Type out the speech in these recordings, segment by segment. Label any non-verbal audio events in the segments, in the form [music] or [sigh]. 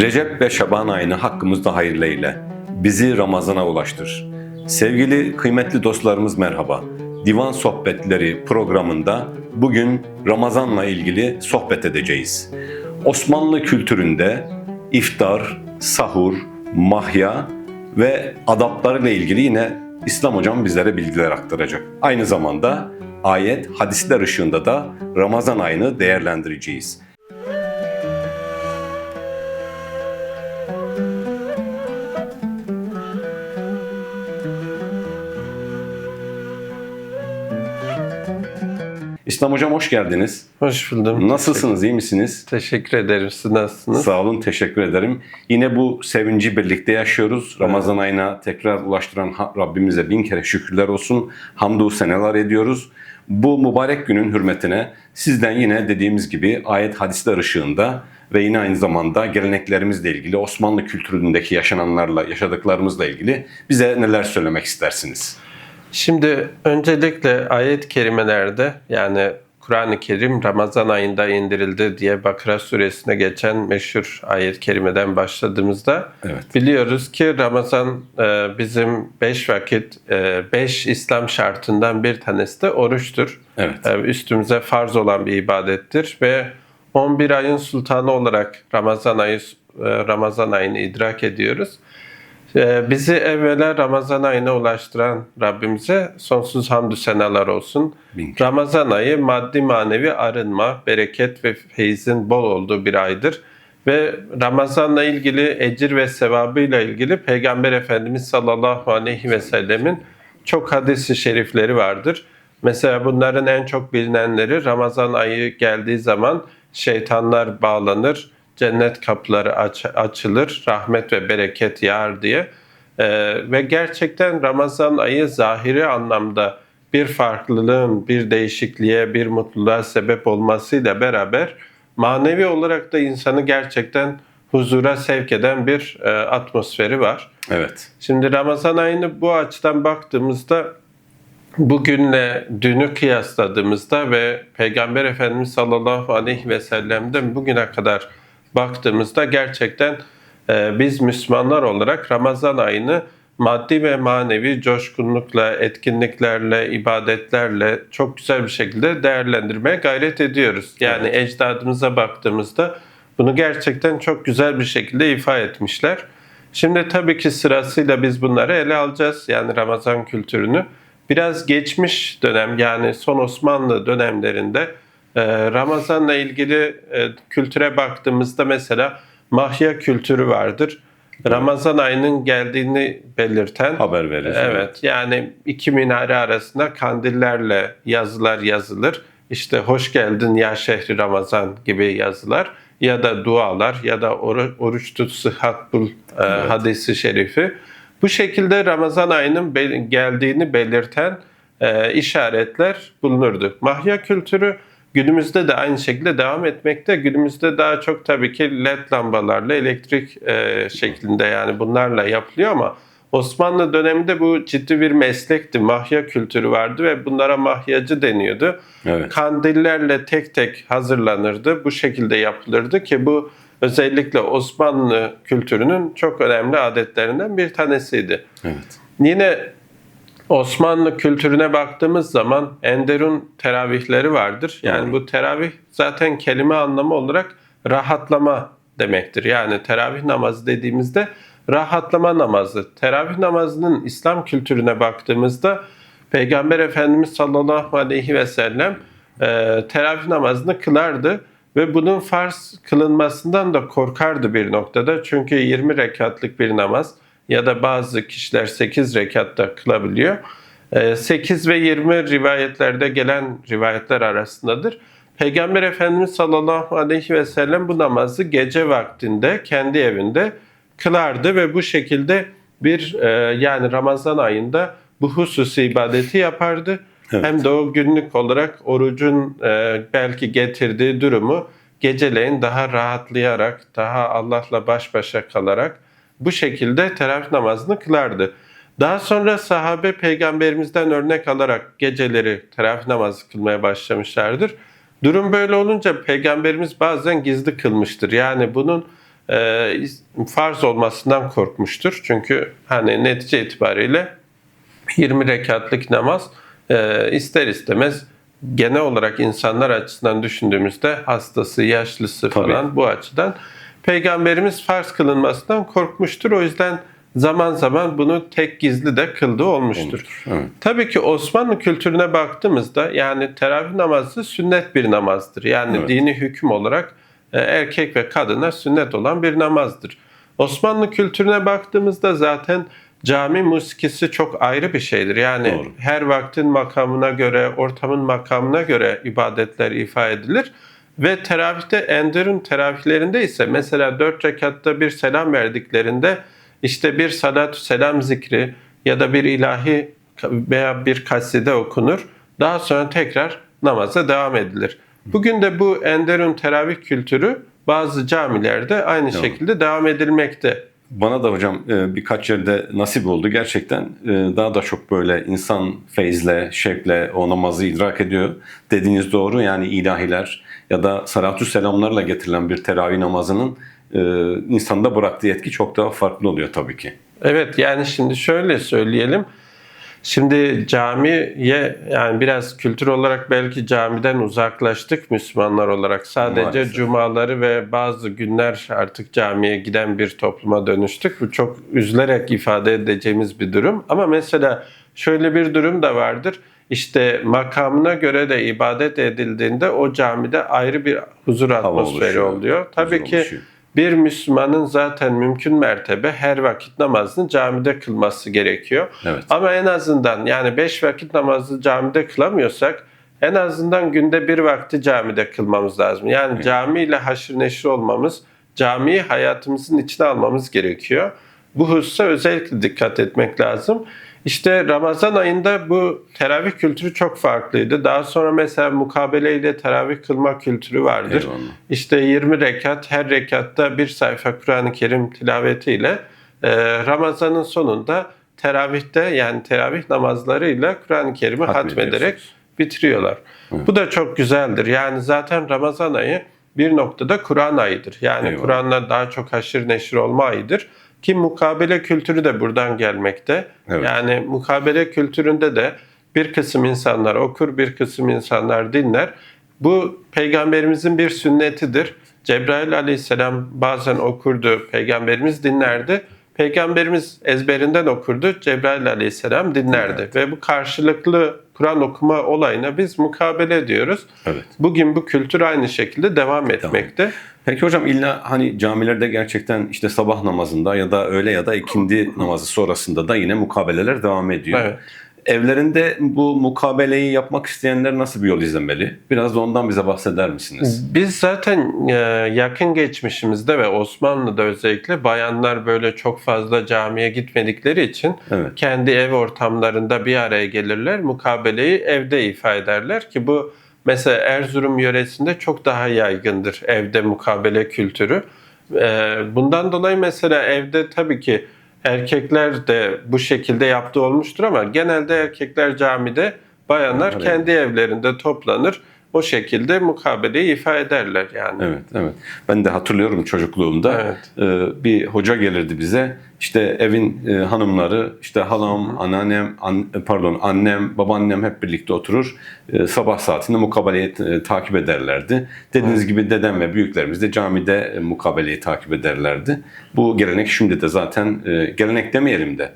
Recep ve Şaban ayını hakkımızda hayırlı eyle. Bizi Ramazan'a ulaştır. Sevgili kıymetli dostlarımız merhaba. Divan Sohbetleri programında bugün Ramazan'la ilgili sohbet edeceğiz. Osmanlı kültüründe iftar, sahur, mahya ve adaplarıyla ilgili yine İslam hocam bizlere bilgiler aktaracak. Aynı zamanda ayet, hadisler ışığında da Ramazan ayını değerlendireceğiz. İslam hocam hoş geldiniz. Hoş buldum. Nasılsınız, iyi misiniz? Teşekkür ederim. Siz nasılsınız? Sağ olun, teşekkür ederim. Yine bu sevinci birlikte yaşıyoruz. Ramazan ayına tekrar ulaştıran Rabbimize bin kere şükürler olsun. Hamdü seneler ediyoruz. Bu mübarek günün hürmetine sizden yine dediğimiz gibi ayet hadisler ışığında ve yine aynı zamanda geleneklerimizle ilgili Osmanlı kültüründeki yaşananlarla, yaşadıklarımızla ilgili bize neler söylemek istersiniz? Şimdi öncelikle ayet-i kerimelerde yani Kur'an-ı Kerim Ramazan ayında indirildi diye Bakara suresine geçen meşhur ayet-i kerimeden başladığımızda Evet. biliyoruz ki Ramazan e, bizim beş vakit, e, beş İslam şartından bir tanesi de oruçtur. Evet. E, Üstümüze farz olan bir ibadettir ve 11 ayın sultanı olarak Ramazan ayı Ramazan ayını idrak ediyoruz. Ee, Bizi evvela Ramazan ayına ulaştıran Rabbimize sonsuz hamdü senalar olsun. Bin. Ramazan ayı maddi manevi arınma, bereket ve feyzin bol olduğu bir aydır. Ve Ramazan'la ilgili ecir ve sevabıyla ilgili Peygamber Efendimiz sallallahu aleyhi ve sellemin çok hadisi şerifleri vardır. Mesela bunların en çok bilinenleri Ramazan ayı geldiği zaman şeytanlar bağlanır, cennet kapıları aç- açılır, rahmet ve bereket yağar diye. Ee, ve gerçekten Ramazan ayı zahiri anlamda bir farklılığın, bir değişikliğe, bir mutluluğa sebep olmasıyla beraber manevi olarak da insanı gerçekten huzura sevk eden bir e, atmosferi var. Evet. Şimdi Ramazan ayını bu açıdan baktığımızda bugünle dünü kıyasladığımızda ve Peygamber Efendimiz sallallahu aleyhi ve sellem'den bugüne kadar baktığımızda gerçekten e, biz Müslümanlar olarak Ramazan ayını maddi ve manevi coşkunlukla, etkinliklerle, ibadetlerle çok güzel bir şekilde değerlendirmeye gayret ediyoruz. Yani ecdadımıza baktığımızda bunu gerçekten çok güzel bir şekilde ifade etmişler. Şimdi tabii ki sırasıyla biz bunları ele alacağız. Yani Ramazan kültürünü. Biraz geçmiş dönem yani son Osmanlı dönemlerinde Ramazan'la ilgili e, kültüre baktığımızda mesela mahya kültürü vardır. Ramazan ayının geldiğini belirten Haber verir. Evet yani iki minare arasında kandillerle yazılar yazılır. İşte hoş geldin ya şehri Ramazan gibi yazılar ya da dualar ya da oru- oruç tut sıhhat bul e, hadisi şerifi. Bu şekilde Ramazan ayının geldiğini belirten e, işaretler bulunurdu. Mahya kültürü günümüzde de aynı şekilde devam etmekte. Günümüzde daha çok tabii ki led lambalarla elektrik e, şeklinde yani bunlarla yapılıyor ama Osmanlı döneminde bu ciddi bir meslekti. Mahya kültürü vardı ve bunlara mahyacı deniyordu. Evet. Kandillerle tek tek hazırlanırdı. Bu şekilde yapılırdı ki bu özellikle Osmanlı kültürünün çok önemli adetlerinden bir tanesiydi. Evet. Yine Osmanlı kültürüne baktığımız zaman Enderun teravihleri vardır. Yani Doğru. bu teravih zaten kelime anlamı olarak rahatlama demektir. Yani teravih namazı dediğimizde rahatlama namazı. Teravih namazının İslam kültürüne baktığımızda Peygamber Efendimiz sallallahu aleyhi ve sellem e, teravih namazını kılardı ve bunun farz kılınmasından da korkardı bir noktada. Çünkü 20 rekatlık bir namaz ya da bazı kişiler 8 rekatta kılabiliyor. E, 8 ve 20 rivayetlerde gelen rivayetler arasındadır. Peygamber Efendimiz sallallahu aleyhi ve sellem bu namazı gece vaktinde kendi evinde kılardı ve bu şekilde bir e, yani Ramazan ayında bu hususi ibadeti yapardı. Evet. Hem de o günlük olarak orucun e, belki getirdiği durumu geceleyin daha rahatlayarak, daha Allah'la baş başa kalarak bu şekilde teravih namazını kılardı. Daha sonra sahabe peygamberimizden örnek alarak geceleri teravih namazı kılmaya başlamışlardır. Durum böyle olunca peygamberimiz bazen gizli kılmıştır. Yani bunun e, farz olmasından korkmuştur. Çünkü hani netice itibariyle 20 rekatlık namaz e, ister istemez genel olarak insanlar açısından düşündüğümüzde hastası, yaşlısı Tabii. falan bu açıdan peygamberimiz farz kılınmasından korkmuştur. O yüzden zaman zaman bunu tek gizli de kıldığı olmuştur. Evet. Tabii ki Osmanlı kültürüne baktığımızda yani teravih namazı sünnet bir namazdır. Yani Evet. dini hüküm olarak e, erkek ve kadına sünnet olan bir namazdır. Osmanlı kültürüne baktığımızda zaten cami musikisi çok ayrı bir şeydir. Yani Doğru. her vaktin makamına göre, ortamın makamına göre ibadetler ifa edilir. Ve teravihte Enderun teravihlerinde ise mesela dört rekatta bir selam verdiklerinde işte bir salatü selam zikri ya da bir ilahi veya bir kaside okunur. Daha sonra tekrar namaza devam edilir. Bugün de bu Enderun teravih kültürü bazı camilerde aynı şekilde devam edilmekte. Bana da hocam e, birkaç yerde nasip oldu. Gerçekten e, daha da çok böyle insan feyizle, şevkle o namazı idrak ediyor. Dediğiniz doğru yani ilahiler ya da salatü selamlarla getirilen bir teravih namazının e, insanda bıraktığı etki çok daha farklı oluyor tabii ki. Evet yani şimdi şöyle söyleyelim. Şimdi camiye yani biraz kültür olarak belki camiden uzaklaştık Müslümanlar olarak. Sadece Maalesef. cumaları ve bazı günler artık camiye giden bir topluma dönüştük. Bu çok üzülerek ifade edeceğimiz bir durum. Ama mesela şöyle bir durum da vardır. İşte makamına göre de ibadet edildiğinde o camide ayrı bir huzur atmosferi oluyor. Tabii Huzur ki oluşuyor. Bir Müslümanın zaten mümkün mertebe her vakit namazını camide kılması gerekiyor. Evet. Ama en azından yani beş vakit namazı camide kılamıyorsak en azından günde bir vakti camide kılmamız lazım. Yani camiyle haşır neşir olmamız, camiyi hayatımızın içine almamız gerekiyor. Bu hususa özellikle dikkat etmek lazım. İşte Ramazan ayında bu teravih kültürü çok farklıydı. Daha sonra mesela mukabeleyle teravih kılma kültürü vardır. Eyvallah. İşte 20 rekat, her rekatta bir sayfa Kur'an-ı Kerim tilavetiyle e, Ramazan'ın sonunda teravihte yani teravih namazlarıyla Kur'an-ı Kerim'i hatmederek bitiriyorlar. Bu da çok güzeldir. Yani zaten Ramazan ayı bir noktada Kur'an ayıdır. Yani. Kur'an'la daha çok haşır neşir olma ayıdır. Ki mukabele kültürü de buradan gelmekte. Evet. Yani mukabele kültüründe de bir kısım insanlar okur, bir kısım insanlar dinler. Bu peygamberimizin bir sünnetidir. Cebrail aleyhisselam bazen okurdu, peygamberimiz dinlerdi. Peygamberimiz ezberinden okurdu, Cebrail aleyhisselam dinlerdi. Ve bu karşılıklı Kur'an okuma olayına biz mukabele diyoruz. Evet. Bugün bu kültür aynı şekilde devam etmekte. Peki hocam illa hani camilerde gerçekten işte sabah namazında ya da öğle ya da ikindi namazı sonrasında da yine mukabeleler devam ediyor. Evet. Evlerinde bu mukabeleyi yapmak isteyenler nasıl bir yol izlemeli? Biraz da ondan bize bahseder misiniz? Biz zaten e, yakın geçmişimizde ve Osmanlı'da özellikle bayanlar böyle çok fazla camiye gitmedikleri için Evet. kendi ev ortamlarında bir araya gelirler. Mukabeleyi evde ifa ederler ki bu mesela Erzurum yöresinde çok daha yaygındır evde mukabele kültürü. E, Bundan dolayı mesela evde tabii ki erkekler de bu şekilde yaptığı olmuştur ama genelde erkekler camide, bayanlar Evet. kendi evlerinde toplanır. O şekilde mukabeleyi ifa ederler yani. Evet, evet. Ben de hatırlıyorum çocukluğumda Evet. e, bir hoca gelirdi bize. İşte evin e, hanımları, işte halam, anneannem, an- pardon annem, babaannem hep birlikte oturur. E, sabah saatinde mukabeleyi e, takip ederlerdi. Dediğiniz gibi dedem ve büyüklerimiz de camide e, mukabeleyi takip ederlerdi. Bu gelenek şimdi de zaten e, gelenek demeyelim de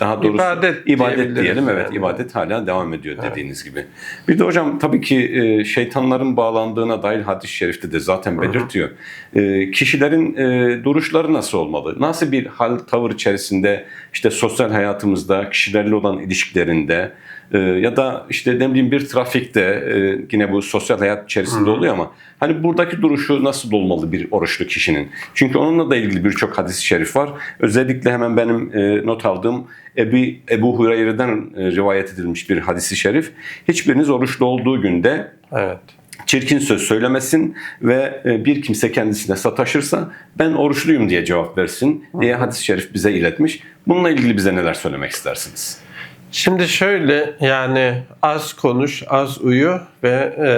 daha doğrusu İbadet ibadet diyelim evet yani. ibadet hala devam ediyor dediğiniz gibi. Bir de hocam tabii ki e, şeytanların bağlandığına dair hadis-i şerifte de zaten belirtiyor. E, kişilerin e, duruşları nasıl olmalı? Nasıl bir hal tavır içerisinde işte sosyal hayatımızda kişilerle olan ilişkilerinde e, ya da işte ne bileyim bir trafikte e, yine bu sosyal hayat içerisinde oluyor ama hani buradaki duruşu nasıl olmalı bir oruçlu kişinin? Çünkü onunla da ilgili birçok hadis-i şerif var. Özellikle hemen benim e, not aldığım Ebu, Ebu Hureyre'den e, rivayet edilmiş bir hadisi şerif. Hiçbiriniz oruçlu olduğu günde Evet. çirkin söz söylemesin ve bir kimse kendisine sataşırsa ben oruçluyum diye cevap versin diye hadis-i şerif bize iletmiş. Bununla ilgili bize neler söylemek istersiniz? Şimdi şöyle yani az konuş, az uyu ve e,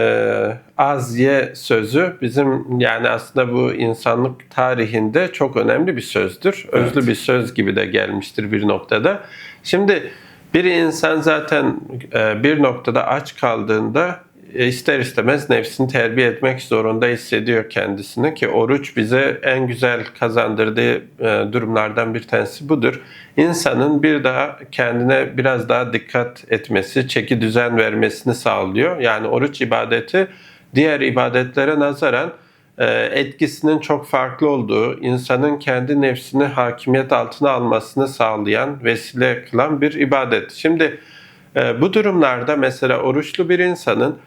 az ye sözü bizim yani aslında bu insanlık tarihinde çok önemli bir sözdür. Özlü Evet. bir söz gibi de gelmiştir bir noktada. Şimdi bir insan zaten e, bir noktada aç kaldığında ister istemez nefsini terbiye etmek zorunda hissediyor kendisini ki oruç bize en güzel kazandırdığı e, durumlardan bir tanesi budur. İnsanın bir daha kendine biraz daha dikkat etmesi, çeki düzen vermesini sağlıyor. Yani oruç ibadeti diğer ibadetlere nazaran e, etkisinin çok farklı olduğu, insanın kendi nefsini hakimiyet altına almasını sağlayan, vesile kılan bir ibadet. Şimdi e, bu durumlarda mesela oruçlu bir insanın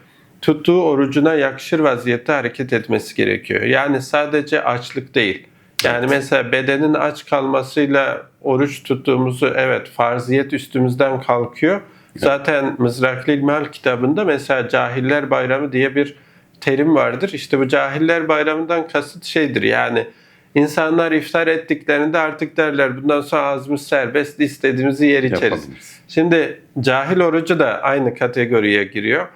tuttuğu orucuna yakışır vaziyette hareket etmesi gerekiyor. Yani sadece açlık değil. Yani mesela bedenin aç kalmasıyla oruç tuttuğumuzu evet farziyet üstümüzden kalkıyor. Zaten Mızraklı İlmihal kitabında mesela Cahiller Bayramı diye bir terim vardır. İşte bu Cahiller Bayramı'ndan kasıt şeydir yani insanlar iftar ettiklerinde artık derler bundan sonra ağzımız serbest istediğimizi yer içeriz. Yapalım. Şimdi cahil orucu da aynı kategoriye giriyor.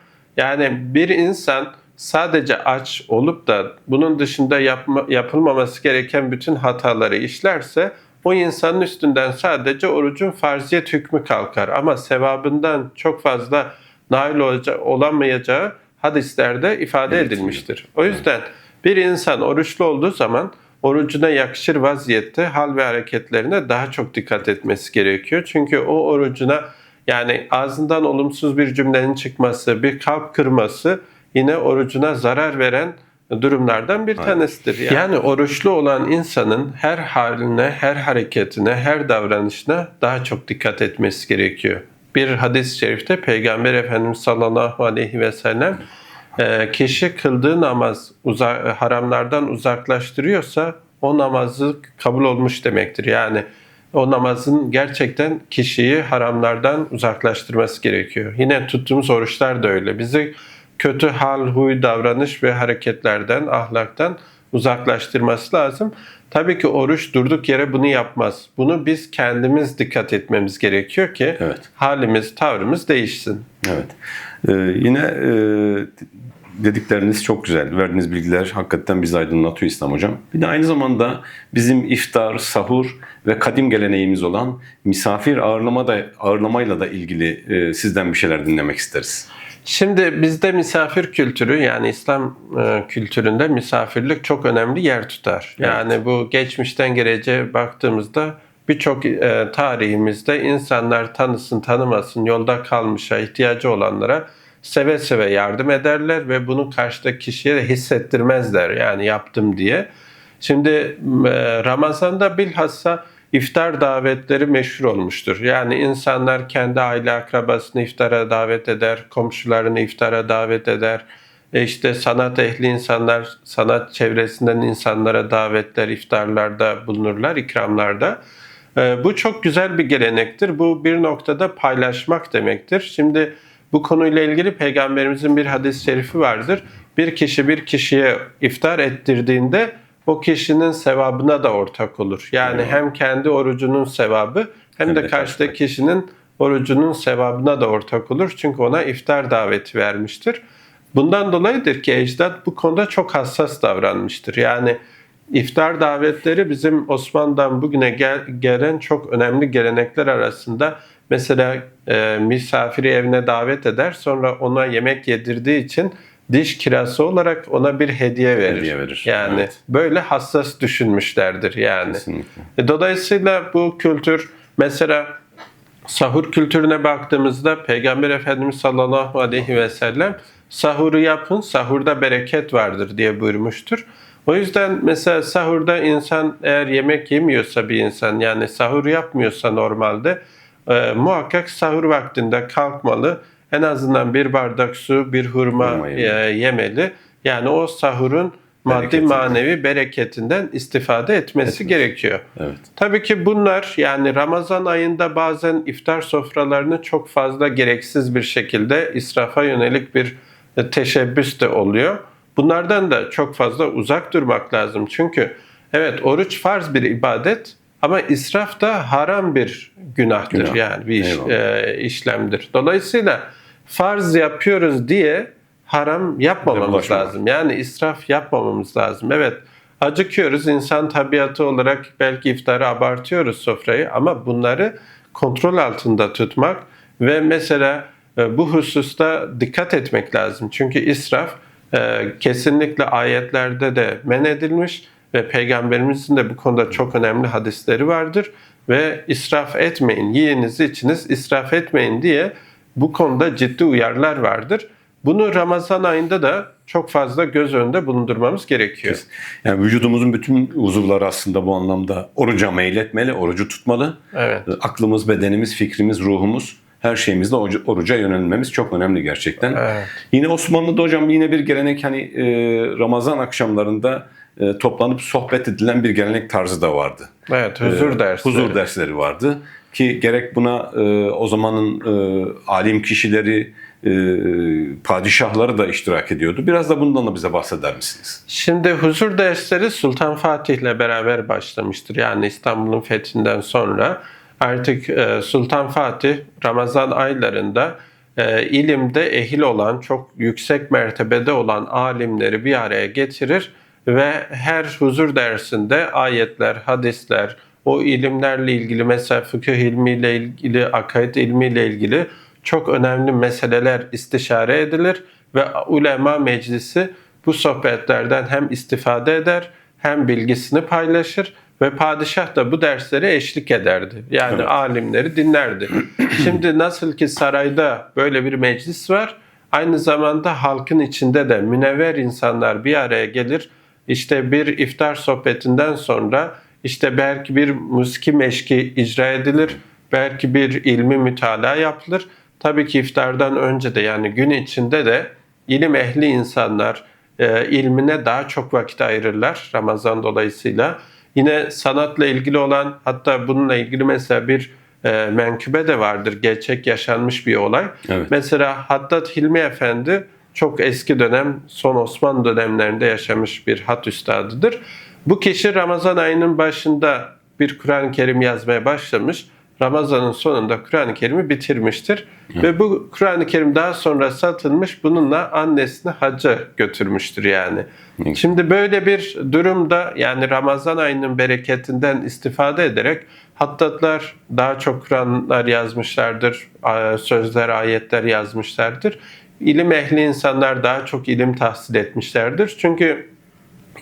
Yani bir insan sadece aç olup da bunun dışında yapma, yapılmaması gereken bütün hataları işlerse o insanın üstünden sadece orucun farziyet hükmü kalkar. Ama sevabından çok fazla nail olaca- olamayacağı hadislerde ifade Evet, edilmiştir. O yüzden bir insan oruçlu olduğu zaman orucuna yakışır vaziyette hal ve hareketlerine daha çok dikkat etmesi gerekiyor. Çünkü o orucuna yani ağzından olumsuz bir cümlenin çıkması, bir kalp kırması yine orucuna zarar veren durumlardan bir tanesidir. Yani, yani oruçlu olan insanın her haline, her hareketine, her davranışına daha çok dikkat etmesi gerekiyor. Bir hadis-i şerifte Peygamber Efendimiz sallallahu aleyhi ve sellem e, kişi kıldığı namaz uza- haramlardan uzaklaştırıyorsa o namazı kabul olmuş demektir. Yani o namazın gerçekten kişiyi haramlardan uzaklaştırması gerekiyor. Yine tuttuğumuz oruçlar da öyle. Bizi kötü hal, huy, davranış ve hareketlerden, ahlaktan uzaklaştırması lazım. Tabii ki oruç durduk yere bunu yapmaz. Bunu biz kendimiz dikkat etmemiz gerekiyor ki Evet. halimiz, tavrımız değişsin. Evet. Ee, yine e, dedikleriniz çok güzel. Verdiğiniz bilgiler hakikaten bizi aydınlatıyor İslam Hocam. Bir de aynı zamanda bizim iftar, sahur ve kadim geleneğimiz olan misafir ağırlama da, ağırlamayla da ilgili e, sizden bir şeyler dinlemek isteriz. Şimdi bizde misafir kültürü yani İslam e, kültüründe misafirlik çok önemli yer tutar. Evet. Yani bu geçmişten geleceğe baktığımızda birçok e, tarihimizde insanlar tanısın tanımasın yolda kalmışa ihtiyacı olanlara seve seve yardım ederler ve bunu karşıdaki kişiye de hissettirmezler yani yaptım diye. Şimdi e, Ramazan'da bilhassa iftar davetleri meşhur olmuştur. Yani insanlar kendi aile akrabasını iftara davet eder, komşularını iftara davet eder. E işte sanat ehli insanlar, sanat çevresinden insanlara davetler, iftarlarda bulunurlar, ikramlarda. E, Bu çok güzel bir gelenektir. Bu bir noktada paylaşmak demektir. Şimdi bu konuyla ilgili peygamberimizin bir hadis-i şerifi vardır. Bir kişi bir kişiye iftar ettirdiğinde o kişinin sevabına da ortak olur. Yani hem kendi orucunun sevabı hem, Hem de de karşıdaki kişinin orucunun sevabına da ortak olur. Çünkü ona iftar daveti vermiştir. Bundan dolayıdır ki ecdat bu konuda çok hassas davranmıştır. Yani iftar davetleri bizim Osmanlı'dan bugüne gel- gelen çok önemli gelenekler arasında. Mesela e, misafiri evine davet eder sonra ona yemek yedirdiği için diş kirası olarak ona bir hediye verir. Hediye verir, Yani evet. böyle hassas düşünmüşlerdir yani. Kesinlikle. E, Dolayısıyla bu kültür mesela sahur kültürüne baktığımızda Peygamber Efendimiz sallallahu aleyhi ve sellem sahuru yapın, sahurda bereket vardır diye buyurmuştur. O yüzden mesela sahurda insan eğer yemek yemiyorsa bir insan yani sahur yapmıyorsa normalde e, muhakkak sahur vaktinde kalkmalı. En azından bir bardak su, bir hurma, Hurma e, yemeli. Yani o sahurun maddi manevi bereketinden istifade etmesi Etmesi. gerekiyor. Evet. Tabii ki bunlar yani Ramazan ayında bazen iftar sofralarını çok fazla gereksiz bir şekilde israfa yönelik bir e, teşebbüs de oluyor. Bunlardan da çok fazla uzak durmak lazım. Çünkü evet oruç farz bir ibadet ama israf da haram bir günahtır Günah. yani bir iş, e, işlemdir. Dolayısıyla farz yapıyoruz diye haram yapmamamız lazım. Yani israf yapmamamız lazım. Evet acıkıyoruz. İnsan tabiatı olarak belki iftarı abartıyoruz sofrayı ama bunları kontrol altında tutmak ve mesela e, bu hususta dikkat etmek lazım. Çünkü israf e, kesinlikle ayetlerde de men edilmiş ve peygamberimizin de bu konuda çok önemli hadisleri vardır ve israf etmeyin, yiyinizi içiniz israf etmeyin diye bu konuda ciddi uyarılar vardır. Bunu Ramazan ayında da çok fazla göz önünde bulundurmamız gerekiyor. Yani vücudumuzun bütün uzuvları aslında bu anlamda oruca meyletmeli, orucu tutmalı. Evet. Aklımız, bedenimiz, fikrimiz, ruhumuz her şeyimizle oruca- oruca yönelmemiz çok önemli gerçekten. Evet. Yine Osmanlı'da hocam yine bir gelenek hani e, Ramazan akşamlarında e, toplanıp sohbet edilen bir gelenek tarzı da vardı. Evet, huzur E, dersi. Huzur dersleri vardı ki gerek buna e, o zamanın e, alim kişileri, e, padişahları da iştirak ediyordu. Biraz da bundan da bize bahseder misiniz? Şimdi huzur dersleri Sultan Fatih'le beraber başlamıştır. Yani İstanbul'un fethinden sonra artık e, Sultan Fatih Ramazan aylarında e, ilimde ehil olan, çok yüksek mertebede olan alimleri bir araya getirir ve her huzur dersinde ayetler, hadisler, o ilimlerle ilgili mesela fıkıh ilmiyle ilgili, akaid ilmiyle ilgili çok önemli meseleler istişare edilir ve ulema meclisi bu sohbetlerden hem istifade eder hem bilgisini paylaşır ve padişah da bu derslere eşlik ederdi. Yani Evet. alimleri dinlerdi. [clears throat] Şimdi nasıl ki sarayda böyle bir meclis var, aynı zamanda halkın içinde de münevver insanlar bir araya gelir. İşte bir iftar sohbetinden sonra işte belki bir musiki meşki icra edilir, belki bir ilmi mütalaa yapılır. Tabii ki iftardan önce de yani gün içinde de ilim ehli insanlar e, ilmine daha çok vakit ayırırlar Ramazan dolayısıyla. Yine sanatla ilgili olan hatta bununla ilgili mesela bir e, menkıbe de vardır. Gerçek yaşanmış bir olay. Evet. Mesela Haddad Hilmi Efendi çok eski dönem son Osmanlı dönemlerinde yaşamış bir hat üstadıdır. Bu kişi Ramazan ayının başında bir Kur'an-ı Kerim yazmaya başlamış. Ramazan'ın sonunda Kur'an-ı Kerim'i bitirmiştir. Ve bu Kur'an-ı Kerim daha sonra satılmış bununla annesini hacca götürmüştür yani. Evet. Şimdi böyle bir durumda yani Ramazan ayının bereketinden istifade ederek Hattatlar daha çok Kur'anlar yazmışlardır, sözler, ayetler yazmışlardır. İlim ehli insanlar daha çok ilim tahsil etmişlerdir. Çünkü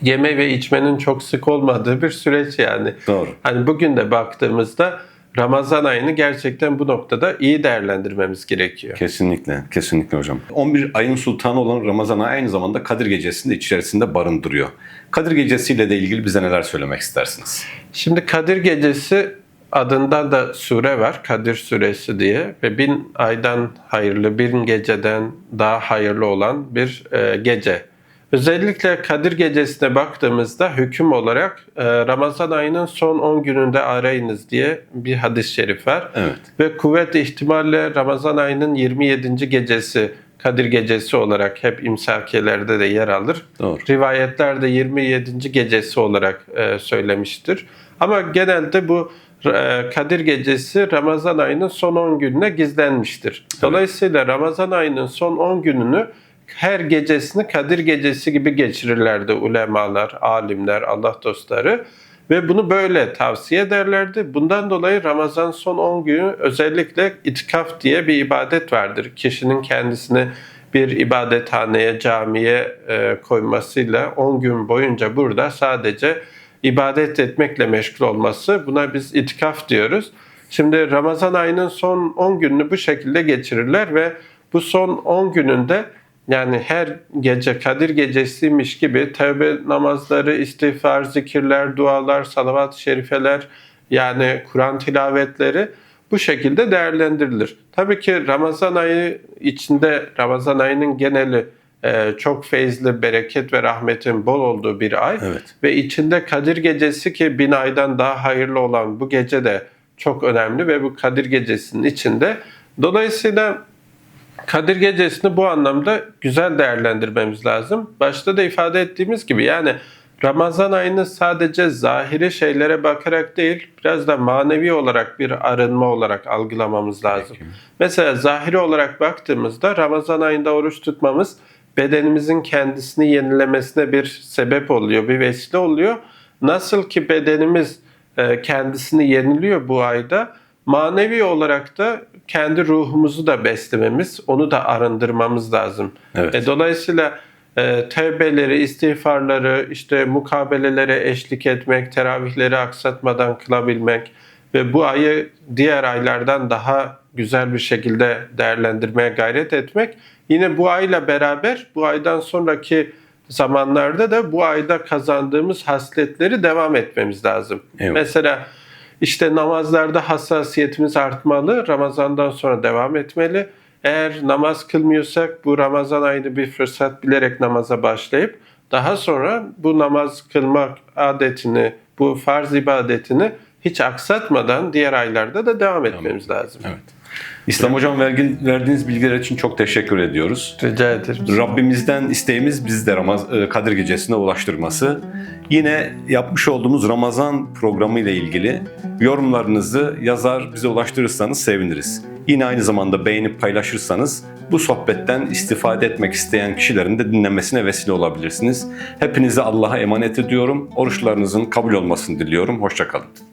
yeme ve içmenin çok sık olmadığı bir süreç yani. Doğru. Hani bugün de baktığımızda Ramazan ayını gerçekten bu noktada iyi değerlendirmemiz gerekiyor. Kesinlikle, kesinlikle hocam. 11 ayın sultanı olan Ramazan ayı aynı zamanda Kadir Gecesi'ni de içerisinde barındırıyor. Kadir Gecesi'yle de ilgili bize neler söylemek istersiniz? Şimdi Kadir Gecesi adında da sure var. Kadir suresi diye ve bin aydan hayırlı, bin geceden daha hayırlı olan bir e, gece. Özellikle Kadir Gecesi'ne baktığımızda hüküm olarak e, Ramazan ayının son 10 gününde arayınız diye bir hadis-i şerif var. Evet. Ve kuvvet ihtimalle Ramazan ayının 27. gecesi Kadir Gecesi olarak hep imsakiyelerde de yer alır. Doğru. Rivayetlerde 27. gecesi olarak e, söylemiştir. Ama genelde bu Kadir Gecesi Ramazan ayının son 10 gününe gizlenmiştir. Dolayısıyla Ramazan ayının son 10 gününü her gecesini Kadir Gecesi gibi geçirirlerdi ulemalar, alimler, Allah dostları. Ve bunu böyle tavsiye ederlerdi. Bundan dolayı Ramazan son 10 günü özellikle itikaf diye bir ibadet vardır. Kişinin kendisini bir ibadethaneye, camiye e, koymasıyla 10 gün boyunca burada sadece ibadet etmekle meşgul olması buna biz itikaf diyoruz. Şimdi Ramazan ayının son 10 gününü bu şekilde geçirirler ve bu son 10 gününde yani her gece Kadir gecesiymiş gibi tevbe namazları, istiğfar, zikirler, dualar, salavat-ı şerifeler yani Kur'an tilavetleri bu şekilde değerlendirilir. Tabii ki Ramazan ayı içinde Ramazan ayının geneli e, çok feyizli, bereket ve rahmetin bol olduğu bir ay. Evet. Ve içinde Kadir Gecesi ki bin aydan daha hayırlı olan bu gece de çok önemli ve bu Kadir Gecesi'nin içinde. Dolayısıyla Kadir Gecesi'ni bu anlamda güzel değerlendirmemiz lazım. Başta da ifade ettiğimiz gibi yani Ramazan ayını sadece zahiri şeylere bakarak değil, biraz da manevi olarak bir arınma olarak algılamamız lazım. Mesela zahiri olarak baktığımızda Ramazan ayında oruç tutmamız bedenimizin kendisini yenilemesine bir sebep oluyor, bir vesile oluyor. Nasıl ki bedenimiz e, kendisini yeniliyor bu ayda, manevi olarak da kendi ruhumuzu da beslememiz, onu da arındırmamız lazım. Evet. E, dolayısıyla e, tevbeleri, istiğfarları, işte mukabelelere eşlik etmek, teravihleri aksatmadan kılabilmek ve bu ayı diğer aylardan daha güzel bir şekilde değerlendirmeye gayret etmek. Yine bu ayla beraber bu aydan sonraki zamanlarda da bu ayda kazandığımız hasletleri devam etmemiz lazım. Evet. Mesela işte namazlarda hassasiyetimiz artmalı, Ramazandan sonra devam etmeli. Eğer namaz kılmıyorsak bu Ramazan ayını bir fırsat bilerek namaza başlayıp daha sonra bu namaz kılmak adetini, bu farz ibadetini hiç aksatmadan diğer aylarda da devam etmemiz lazım. Evet. İslam Hocam vergin, verdiğiniz bilgiler için çok teşekkür ediyoruz. Rica ederim. Rabbimizden isteğimiz bizi de Ramaz e, Kadir Gecesi'ne ulaştırması. Yine yapmış olduğumuz Ramazan programı ile ilgili yorumlarınızı yazar bize ulaştırırsanız seviniriz. Yine aynı zamanda beğenip paylaşırsanız bu sohbetten istifade etmek isteyen kişilerin de dinlemesine vesile olabilirsiniz. Hepinizi Allah'a emanet ediyorum. Oruçlarınızın kabul olmasını diliyorum. Hoşçakalın.